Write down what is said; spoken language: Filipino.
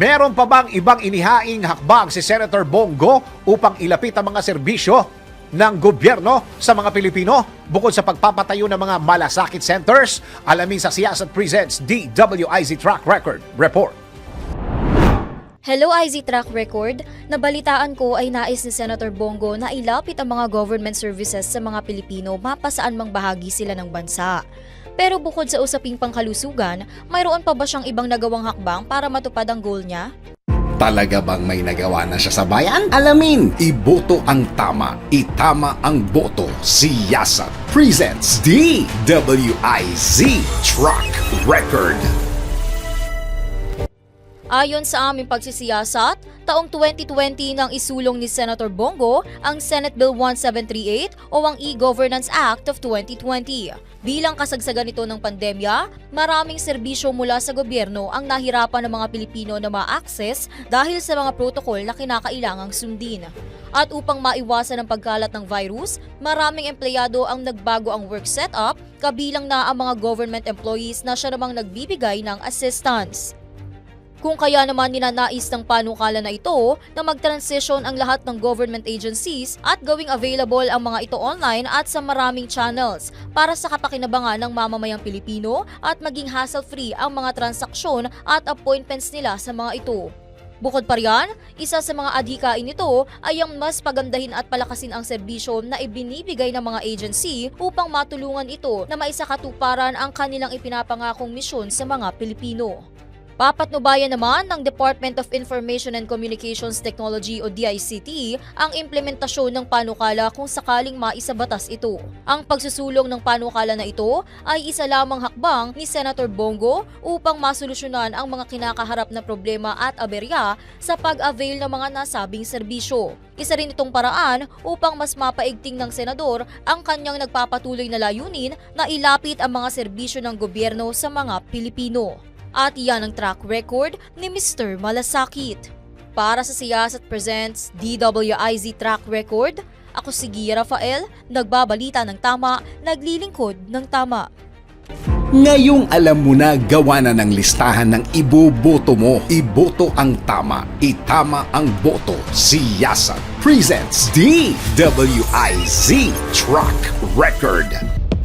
Meron pa bang ibang inihaing hakbang si Senator Bongo upang ilapit ang mga serbisyo ng gobyerno sa mga Pilipino bukod sa pagpapatayo ng mga malasakit centers? Alamin sa Siyasat Presents DWIZ Track Record Report. Hello IZ Track Record, nabalitaan ko ay nais ni Senator Bongo na ilapit ang mga government services sa mga Pilipino mapasaan mang bahagi sila ng bansa. Pero bukod sa usaping pangkalusugan, mayroon pa ba siyang ibang nagawang hakbang para matupad ang goal niya? Talaga bang may nagawa na siya sa bayan? Alamin, iboto ang tama, itama ang boto. Siyasat presents DWIZ Truck Record. Ayon sa aming pagsisiyasat, taong 2020 nang isulong ni Senator Bongo ang Senate Bill 1738 o ang E-Governance Act of 2020. Bilang kasagsagan nito ng pandemya, maraming serbisyo mula sa gobyerno ang nahirapan ng mga Pilipino na ma-access dahil sa mga protokol na kinakailangang sundin. At upang maiwasan ang pagkalat ng virus, maraming empleyado ang nagbago ang work setup, kabilang na ang mga government employees na siya namang nagbibigay ng assistance. Kung kaya naman ninanais ng panukala na ito na mag-transition ang lahat ng government agencies at gawing available ang mga ito online at sa maraming channels para sa kapakinabangan ng mamamayang Pilipino at maging hassle-free ang mga transaksyon at appointments nila sa mga ito. Bukod pa riyan, isa sa mga adhikain nito ay ang mas pagandahin at palakasin ang serbisyo na ibinibigay ng mga agency upang matulungan ito na maisakatuparan ang kanilang ipinapangakong misyon sa mga Pilipino. Papatnubayan naman ng Department of Information and Communications Technology o DICT ang implementasyon ng panukala kung sakaling maisabatas ito. Ang pagsusulong ng panukala na ito ay isa lamang hakbang ni Senator Bongo upang masolusyonan ang mga kinakaharap na problema at aberya sa pag-avail ng mga nasabing serbisyo. Isa rin itong paraan upang mas mapaigting ng senador ang kanyang nagpapatuloy na layunin na ilapit ang mga serbisyo ng gobyerno sa mga Pilipino. At iyan ang track record ni Mr. Malasakit. Para sa Siyasat Presents DWIZ Track Record, ako si Gia Rafael, nagbabalita ng tama, naglilingkod ng tama. Ngayong alam mo na gawa na ng listahan ng iboboto mo. Iboto ang tama, itama ang boto. Siyasat presents DWIZ Truck Record.